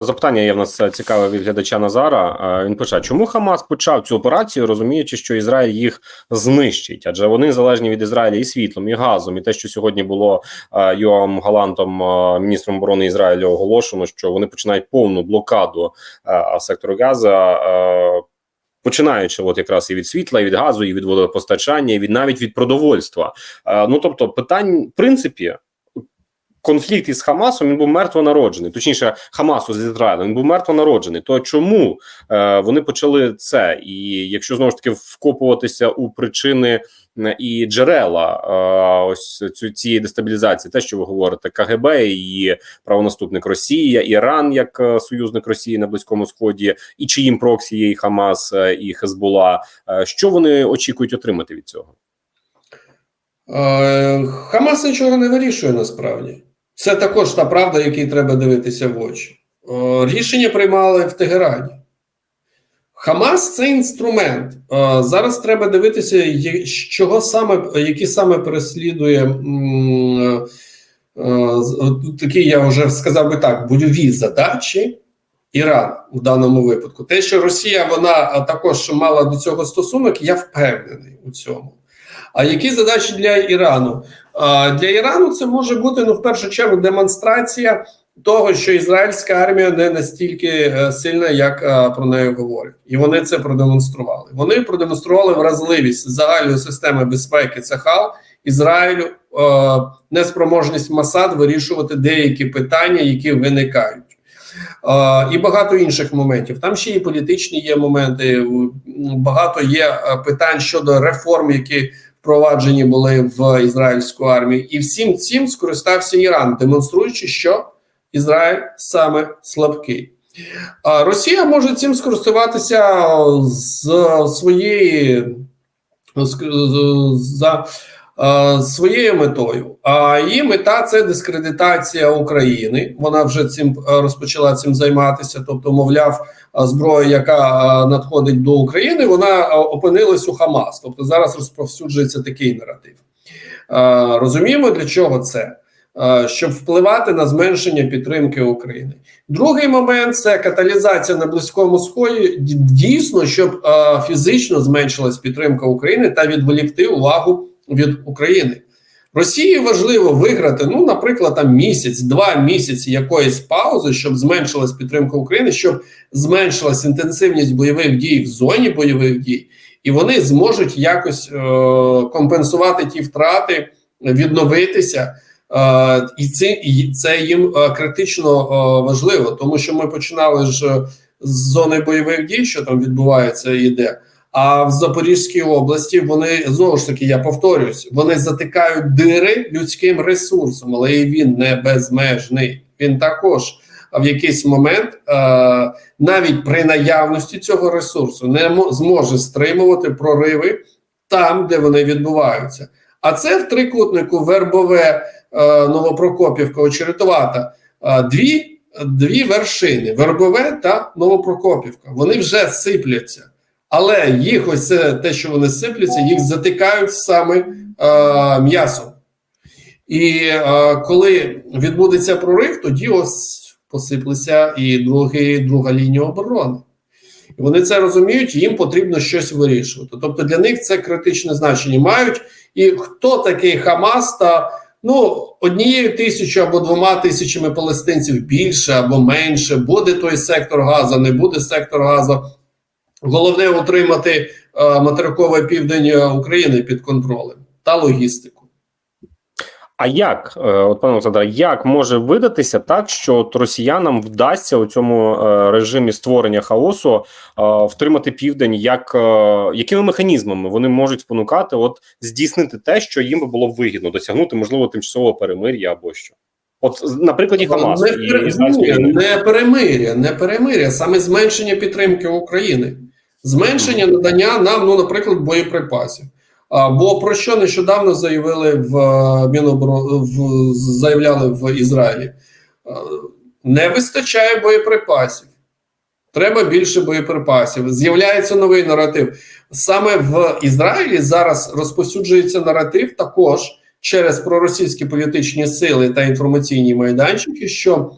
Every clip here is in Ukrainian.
Запитання є в нас е, цікаве від глядача Назара. Е, Він пише: чому Хамас почав цю операцію, розуміючи, що Ізраїль їх знищить? Адже вони залежні від Ізраїля і світлом, і газом. І те, що сьогодні було е, Йоам Галантом, міністром оборони Ізраїлю, оголошено, що вони починають повну блокаду сектору Газа. Починаючи, от якраз і від світла, і від газу, і від водопостачання, і від навіть від продовольства. Ну тобто, питань в принципі. Конфлікт із Хамасом він був мертво народжений, точніше, Хамасу з Ізраїлем він був мертво народжений. То чому е, вони почали це? І якщо знову ж таки вкопуватися у причини і джерела е, ось цю цієї дестабілізації, те, що ви говорите, КГБ і правонаступник Росія, Іран як е, союзник Росії на Близькому Сході, і чиїм проксі є і Хамас, е, і Хезбула, е, що вони очікують отримати від цього? Е, Хамас нічого не вирішує насправді. Це також та правда, якій треба дивитися в очі. Рішення приймали в Тегерані. Хамас це інструмент. Зараз треба дивитися, чого саме, які саме переслідує такі, я вже сказав би так, бойові задачі Іран в даному випадку. Те, що Росія вона також мала до цього стосунок, я впевнений у цьому. А які задачі для Ірану? Для Ірану це може бути ну в першу чергу демонстрація того, що ізраїльська армія не настільки е, сильна, як е, про неї говорять, і вони це продемонстрували. Вони продемонстрували вразливість загальної системи безпеки ЦХАЛ Ізраїлю, е, неспроможність Масад вирішувати деякі питання, які виникають. І багато інших моментів. Там ще і політичні є моменти. Багато є питань щодо реформ, які впроваджені були в ізраїльську армію, і всім цим скористався Іран, демонструючи, що Ізраїль саме слабкий. А Росія може цим скористуватися з своєї за своєю метою. А її мета це дискредитація України. Вона вже цим е, розпочала цим займатися. Тобто, мовляв, е, зброя, яка е, надходить до України, вона е, опинилась у Хамас. Тобто зараз розповсюджується такий наратив. Е, Розуміємо, для чого це? Е, Щоб впливати на зменшення підтримки України. Другий момент це каталізація на близькому сході. Дійсно, щоб е, фізично зменшилась підтримка України та відволікти увагу від України. Росії важливо виграти, ну, наприклад, там місяць, два місяці якоїсь паузи, щоб зменшилась підтримка України, щоб зменшилась інтенсивність бойових дій в зоні бойових дій, і вони зможуть якось е, компенсувати ті втрати, відновитися. Е, і це, і це їм е, критично е, важливо, тому що ми починали ж з зони бойових дій, що там відбувається і де. А в Запорізькій області вони знову ж таки, я повторюсь, вони затикають дири людським ресурсом, але і він не безмежний. Він також в якийсь момент, е, навіть при наявності цього ресурсу, не мо- зможе стримувати прориви там, де вони відбуваються. А це в трикутнику Вербове, е, Новопрокопівка, Очеретувата. Е, дві, дві вершини: Вербове та Новопрокопівка. Вони вже сипляться. Але їх ось це те, що вони сипляться, їх затикають саме е, м'ясом. І е, коли відбудеться прорив, тоді ось посиплеться і другий, друга лінія оборони. І вони це розуміють, їм потрібно щось вирішувати. Тобто для них це критичне значення мають. І хто такий Хамас та ну однією тисячою або двома тисячами палестинців більше або менше, буде той сектор Газа, не буде сектор Газа. Головне утримати е, материковий південь України під контролем та логістику. А як, е, от пане Олександре, як може видатися так, що от росіянам вдасться у цьому е, режимі створення хаосу е, втримати південь? Як е, якими механізмами вони можуть спонукати, от здійснити те, що їм би було вигідно досягнути, можливо, тимчасового перемир'я або що? От на прикладі Хамасу не, і пере- ізраїльської ні, війни. не перемиря, не перемиря, саме зменшення підтримки України, зменшення надання нам, ну, наприклад, боєприпасів. А, бо про що нещодавно заявили в е, Міноборо... в заявляли в Ізраїлі? Е, Не вистачає боєприпасів. Треба більше боєприпасів. З'являється новий наратив. Саме в Ізраїлі зараз розповсюджується наратив також через проросійські політичні сили та інформаційні майданчики, що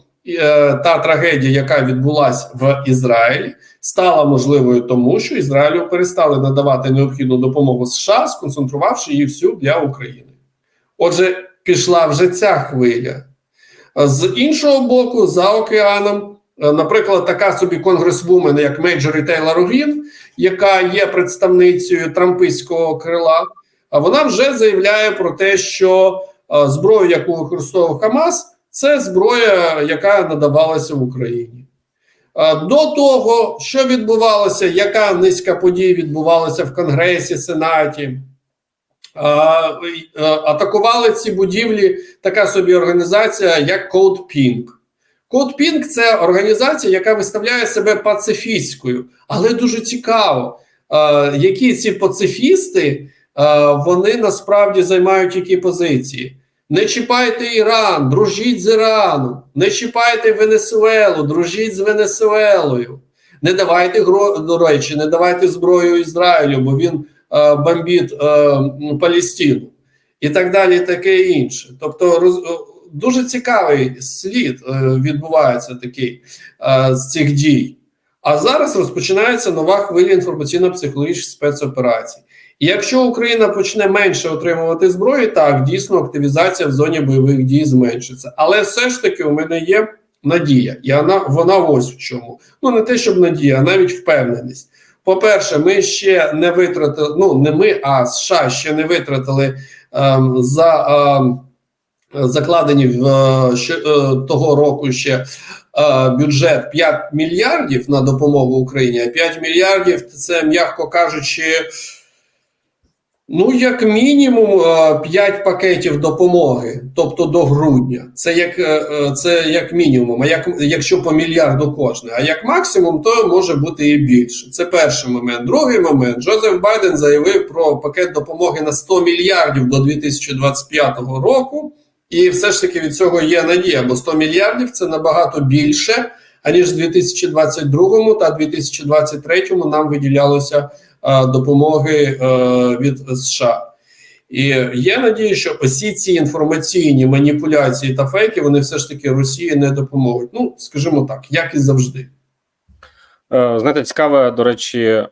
та трагедія, яка відбулася в Ізраїлі, стала можливою тому, що Ізраїлю перестали надавати необхідну допомогу США, сконцентрувавши її всю для України. Отже, пішла вже ця хвиля. З іншого боку, за океаном, е, наприклад, така собі конгресвумен, як Мейджорі Тейлор Грін, яка є представницею трампійського крила, вона вже заявляє про те, що е, зброю, яку використовував Хамас, це зброя, яка надавалася в Україні. До того, що відбувалося, яка низка подій відбувалася в Конгресі, Сенаті, атакували ці будівлі така собі організація, як Code Pink. Code Pink – це організація, яка виставляє себе пацифістською, але дуже цікаво, які ці пацифісти вони насправді займають які позиції. Не чіпайте Іран, дружіть з Іраном, не чіпайте Венесуелу, дружіть з Венесуелою. Не давайте гро... до речі, не давайте зброю Ізраїлю, бо він е, бомбить е, Палестину і так далі, і таке інше. Тобто, роз, е, дуже цікавий слід е, відбувається такий е, з цих дій. А зараз розпочинається нова хвиля інформаційно-психологічних спецоперацій. І якщо Україна почне менше отримувати зброї, так дійсно активізація в зоні бойових дій зменшиться. Але все ж таки у мене є надія, і вона, вона ось в чому. Ну не те, щоб надія, а навіть впевненість. По-перше, ми ще не витратили. Ну не ми, а США ще не витратили ем, за ем, закладені в е, е, того року ще е, бюджет 5 мільярдів на допомогу Україні. А 5 мільярдів це, м'яко кажучи. Ну, як мінімум, 5 пакетів допомоги, тобто до грудня. Це як е, це як мінімум. А як якщо по мільярду кожне, а як максимум, то може бути і більше. Це перший момент. Другий момент Джозеф Байден заявив про пакет допомоги на 100 мільярдів до 2025 року. І все ж таки від цього є надія, бо 100 мільярдів це набагато більше, аніж в 2022 та 2023 нам виділялося допомоги від США. І є надія, що усі ці інформаційні маніпуляції та фейки вони все ж таки Росії не допоможуть. Ну скажімо так, як і завжди. Е, знаєте, цікаве, до речі, е,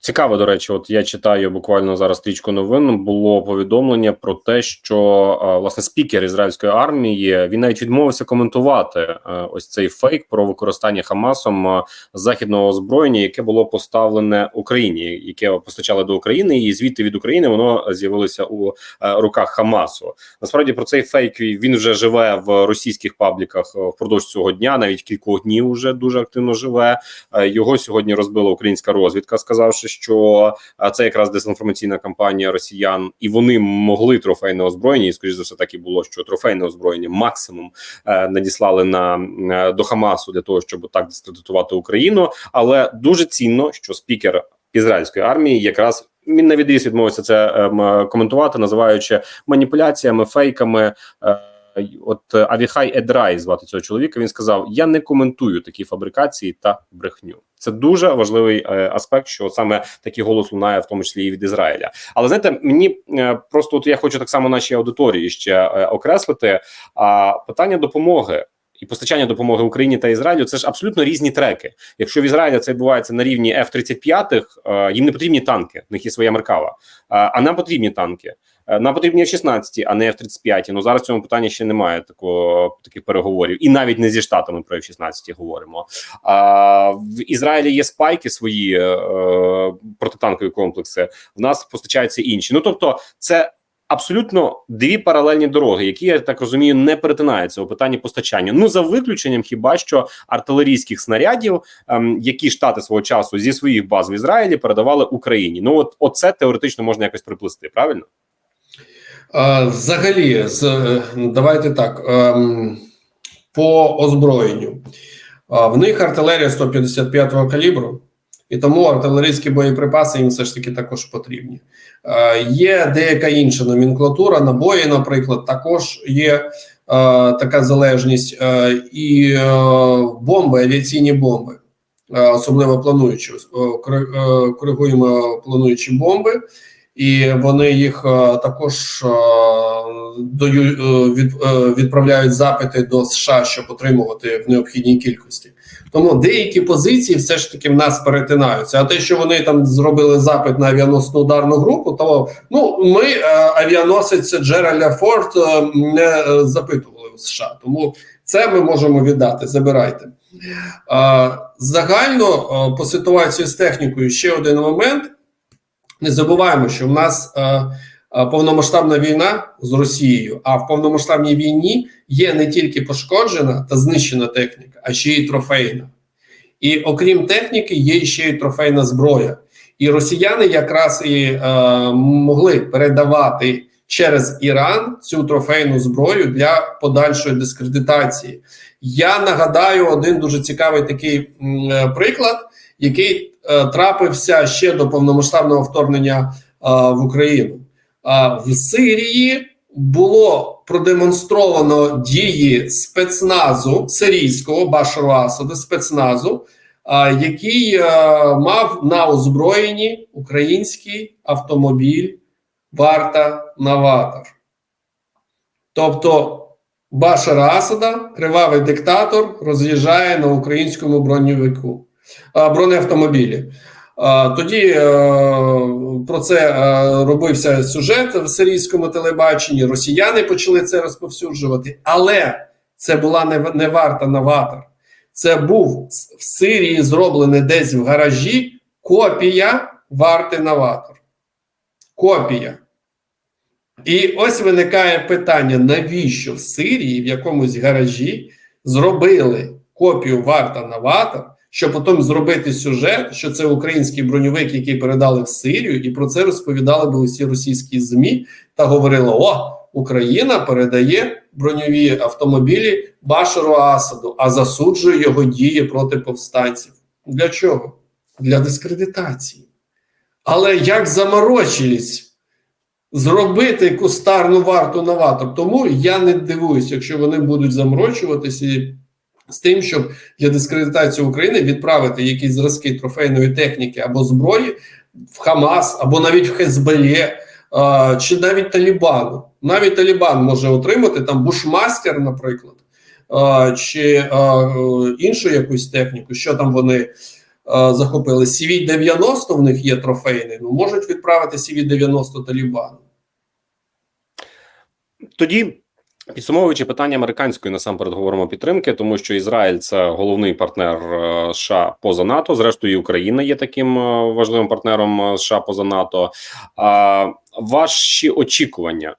цікаве, до речі, от я читаю буквально зараз стрічку новин. Було повідомлення про те, що е, власне спікер ізраїльської армії він навіть відмовився коментувати ось цей фейк про використання Хамасом західного озброєння, яке було поставлене Україні, яке постачали до України, і звідти від України воно з'явилося у руках Хамасу. Насправді про цей фейк він вже живе в російських пабліках впродовж цього дня, навіть кількох днів вже дуже активно живе. Е, його сьогодні розбила українська розвідка, сказавши, що е, це якраз дезінформаційна кампанія росіян, і вони могли трофейне озброєння, і скоріш за все так і було, що трофейне озброєння максимум е, надіслали на до Хамасу для того, щоб так дискредитувати Україну. Але дуже цінно, що спікер ізраїльської армії якраз. Він на відріз відмовився це е, коментувати, називаючи маніпуляціями, фейками. От е, Авіхай Едрай звати цього чоловіка. Він сказав: Я не коментую такі фабрикації та брехню. Це дуже важливий е, аспект, що саме такий голос лунає, в тому числі і від Ізраїля. Але знаєте, мені е, просто от я хочу так само нашій аудиторії ще окреслити. А питання допомоги. І постачання допомоги Україні та Ізраїлю це ж абсолютно різні треки. Якщо в Ізраїлі це відбувається на рівні F-35, е, їм не потрібні танки, в них є своя меркава. А нам потрібні танки. Е, нам потрібні F-16, а не F-35. Ну зараз в цьому питанні ще немає такого таких переговорів, і навіть не зі штатами про F-16 говоримо. А в Ізраїлі є спайки свої е, протитанкові комплекси. В нас постачаються інші. Ну тобто, це. Абсолютно дві паралельні дороги, які я так розумію, не перетинаються у питанні постачання. Ну за виключенням, хіба що артилерійських снарядів, ем, які штати свого часу зі своїх баз в Ізраїлі передавали Україні. Ну от оце теоретично можна якось приплести, правильно? Взагалі, давайте так ем, по озброєнню. В них артилерія 155-го калібру, і тому артилерійські боєприпаси їм все ж таки також потрібні. Є деяка інша номенклатура, набої, наприклад, також є така залежність, і бомби, авіаційні бомби, особливо плануючі, коригуємо плануючі бомби і вони їх також даю, е, е, відправляють запити до США, щоб отримувати в необхідній кількості. Тому деякі позиції все ж таки в нас перетинаються. А те, що вони там зробили запит на авіаносну ударну групу, то ну ми е, авіаносець Джераля Форд е, не е, запитували у США. Тому це ми можемо віддати. Забирайте. Е, загально е, по ситуації з технікою ще один момент. Не забуваємо, що в нас е, е, повномасштабна війна з Росією, а в повномасштабній війні є не тільки пошкоджена та знищена техніка, а ще й трофейна. І окрім техніки, є ще й трофейна зброя. І росіяни якраз і е, могли передавати через Іран цю трофейну зброю для подальшої дискредитації. Я нагадаю один дуже цікавий такий е, приклад, який трапився ще до повномасштабного вторгнення е, в Україну. В Сирії було продемонстровано дії спецназу сирійського Башару Асада, спецназу, який е, мав на озброєнні український автомобіль Варта Наватор. Тобто Башар Асада, кривавий диктатор, роз'їжджає на українському броньовику, бронеавтомобілі. Тоді е, про це е, робився сюжет в сирійському телебаченні. Росіяни почали це розповсюджувати, але це була не, варта новатор. Це був в Сирії зроблений десь в гаражі копія варти новатор. Копія. І ось виникає питання: навіщо в Сирії в якомусь гаражі зробили копію варта новатор, щоб потім зробити сюжет, що це український броньовик, який передали в Сирію, і про це розповідали би усі російські ЗМІ та говорили: О, Україна передає броньові автомобілі Башару Асаду, а засуджує його дії проти повстанців. Для чого? Для дискредитації. Але як заморочились зробити кустарну варту новатор, тому я не дивуюсь, якщо вони будуть заморочуватися з тим, щоб для дискредитації України відправити якісь зразки трофейної техніки або зброї в Хамас, або навіть в Хезбелє, чи навіть Талібану. Навіть Талібан може отримати там бушмастер, наприклад, чи а, іншу якусь техніку, що там вони захопили. CV-90 в них є трофейний, ну можуть відправити CV-90 Талібану. Тоді. Підсумовуючи питання американської насамперед говоримо підтримки, тому що Ізраїль це головний партнер е, США поза НАТО. Зрештою, і Україна є таким е, важливим партнером е, США поза НАТО. А ваші очікування?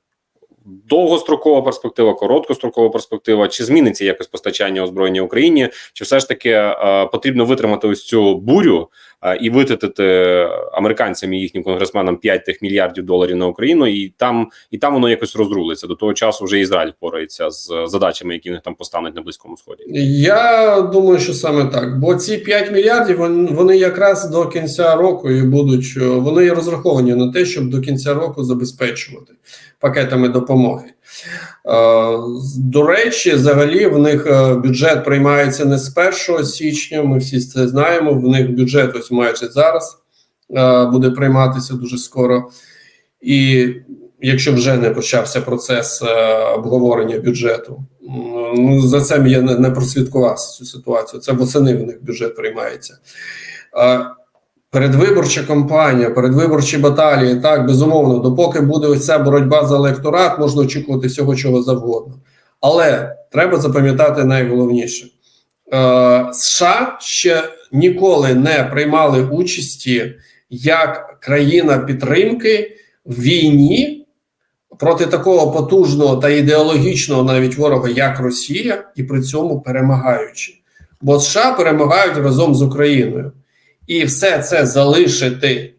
Довгострокова перспектива, короткострокова перспектива, чи зміниться якось постачання озброєння Україні, чи все ж таки е, потрібно витримати ось цю бурю і витратити американцям і їхнім конгресменам 5 тих мільярдів доларів на Україну, і там і там воно якось розрулиться. До того часу вже Ізраїль впорається з задачами, які в них там постануть на близькому сході. Я думаю, що саме так. Бо ці 5 мільярдів вони, вони якраз до кінця року і будуть е, вони розраховані на те, щоб до кінця року забезпечувати пакетами допомоги. Е, До речі, взагалі в них е, бюджет приймається не з 1 січня. Ми всі це знаємо. В них бюджет ось майже зараз е, буде прийматися дуже скоро. І якщо вже не почався процес обговорення бюджету, ну за це я не прослідкував цю ситуацію. Це восени в них бюджет приймається. Передвиборча кампанія, передвиборчі баталії, так безумовно, допоки буде ось ця боротьба за електорат, можна очікувати всього чого завгодно. Але треба запам'ятати найголовніше: е, США ще ніколи не приймали участі як країна підтримки в війні проти такого потужного та ідеологічного навіть ворога, як Росія, і при цьому перемагаючи. Бо США перемагають разом з Україною. І все це залишити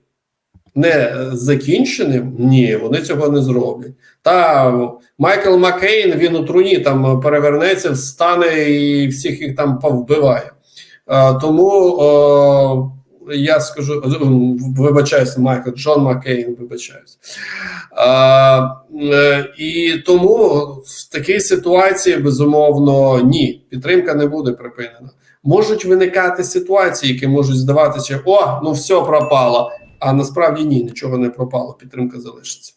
не закінченим, ні, вони цього не зроблять. Та Майкл Маккейн, він у труні там перевернеться, встане і всіх їх там повбиває. Тому о, я скажу, вибачаюся, Майкл Джон Маккейн, вибачаюся. А, е, і тому в такій ситуації безумовно ні, підтримка не буде припинена. Можуть виникати ситуації, які можуть здаватися, о, ну все пропало. А насправді ні, нічого не пропало. Підтримка залишиться.